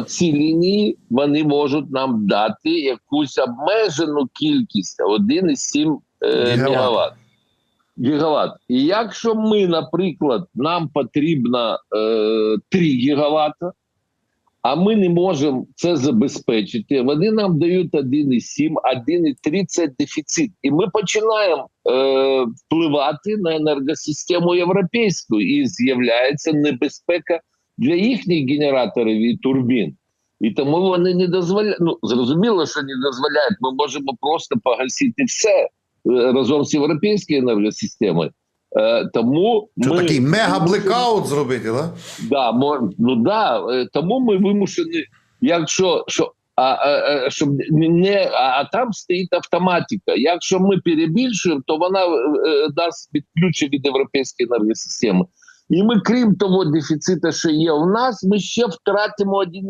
ці лінії вони можуть нам дати якусь обмежену кількість 1,7 е, мегаватт. Гігават. І якщо ми, наприклад, нам потрібно е, 3 гігаватта, а ми не можемо це забезпечити, вони нам дають 1,7, 1,3 це дефіцит. І ми починаємо е, впливати на енергосистему європейську, і з'являється небезпека для їхніх генераторів і турбін. І тому вони не дозволяють. Ну зрозуміло, що не дозволяють. Ми можемо просто погасити все е, разом з європейською енергосистемою. Е, тому Що ми такий мега-блекаут зробити, да? Да, ну да, е, тому ми вимушені, якщо що. А, а, а, щоб не а, а там стоїть автоматика. Якщо ми перебільшуємо, то вона нас відключить від європейської енергосистеми. І ми, крім того дефіциту, що є у нас, ми ще втратимо 1,7